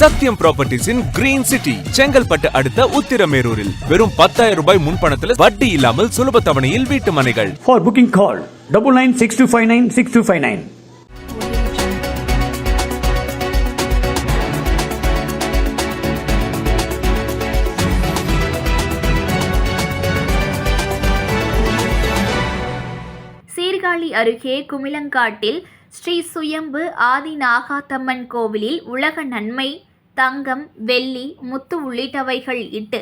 சத்யம் ப்ராப்பர்ட்டிஸின் green city Chengalpattu அடுத்த உத்திரமேரூரில் வெறும் பத்தாயிரம் ரூபாய் முன்பணத்தில் வட்டி இல்லாமல் சுலப தவணையில் வீட்டு மனைகள் For booking call double nine six two five nine six two five nine. Sirkazhi அருகே குமிளங்காட்டில் ஸ்ரீ சுயம்பு ஆதி நாகாத்தம்மன் கோவிலில் உலக நன்மை தங்கம் வெள்ளி முத்து உள்ளிட்டவைகள் இட்டு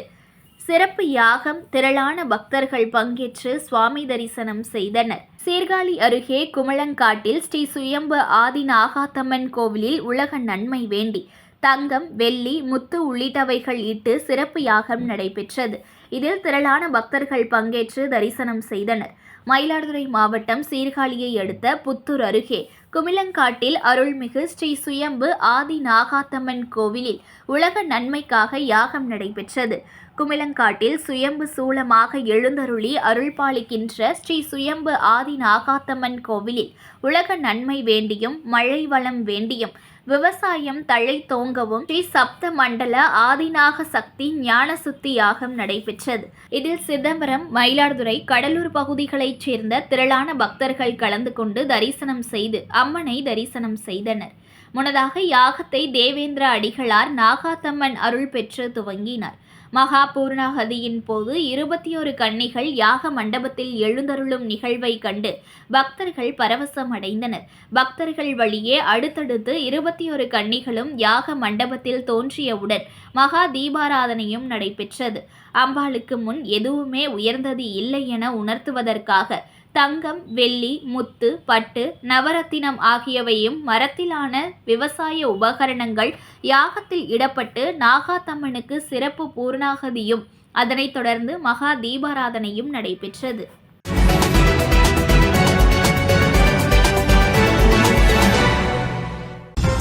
சிறப்பு யாகம் திரளான பக்தர்கள் பங்கேற்று சுவாமி தரிசனம் செய்தனர். சீர்காழி அருகே குமளங்காட்டில் ஸ்ரீ சுயம்பு ஆதி நாகாத்தம்மன் கோவிலில் உலக நன்மை வேண்டி தங்கம் வெள்ளி முத்து உள்ளிட்டவைகள் இட்டு சிறப்பு யாகம் நடைபெற்றது. இதில் திரளான பக்தர்கள் பங்கேற்று தரிசனம் செய்தனர். மயிலாடுதுறை மாவட்டம் சீர்காழியை அடுத்த புத்தூர் அருகே குமிலங்காட்டில் அருள்மிகு ஸ்ரீ சுயம்பு ஆதி நாகாத்தம்மன் கோவிலில் உலக நன்மைக்காக யாகம் நடைபெற்றது. குமிளங்காட்டில் சுயம்பு சூலமாக எழுந்தருளி அருள்பாலிக்கின்ற ஸ்ரீ சுயம்பு ஆதி நாகாத்தம்மன் கோவிலில் உலக நன்மை வேண்டியும் மழை வளம் வேண்டியும் விவசாயம் தழை தோங்கவும் ஸ்ரீ சப்த மண்டல ஆதிநாக சக்தி ஞான சுத்தி யாகம் நடைபெற்றது. இதில் சிதம்பரம் மயிலாடுதுறை கடலூர் பகுதிகளைச் சேர்ந்த திரளான பக்தர்கள் கலந்து கொண்டு தரிசனம் செய்து அம்மனை தரிசனம் செய்தனர். முன்னதாக யாகத்தை தேவேந்திர அடிகளார் நாகாத்தம்மன் அருள் பெற்று துவங்கினார். மகா பூர்ணாகதியின் போது இருபத்தி ஒரு கன்னிகள் யாக மண்டபத்தில் எழுந்தருளும் நிகழ்வை கண்டு பக்தர்கள் பரவசம் அடைந்தனர் பக்தர்கள் வழியே அடுத்தடுத்து இருபத்தி ஒரு கன்னிகளும் யாக மண்டபத்தில் தோன்றியவுடன் மகா தீபாராதனையும் நடைபெற்றது. அம்பாளுக்கு முன் எதுவுமே உயர்ந்தது இல்லை என உணர்த்துவதற்காக தங்கம் வெள்ளி முத்து பட்டு நவரத்தினம் ஆகியவையும் மரத்திலான விவசாய உபகரணங்கள் யாகத்தில் இடப்பட்டு நாகாத்தம்மனுக்கு சிறப்பு பூர்ணாகதியும். அதனைத் தொடர்ந்து மகா தீபாராதனையும் நடைபெற்றது.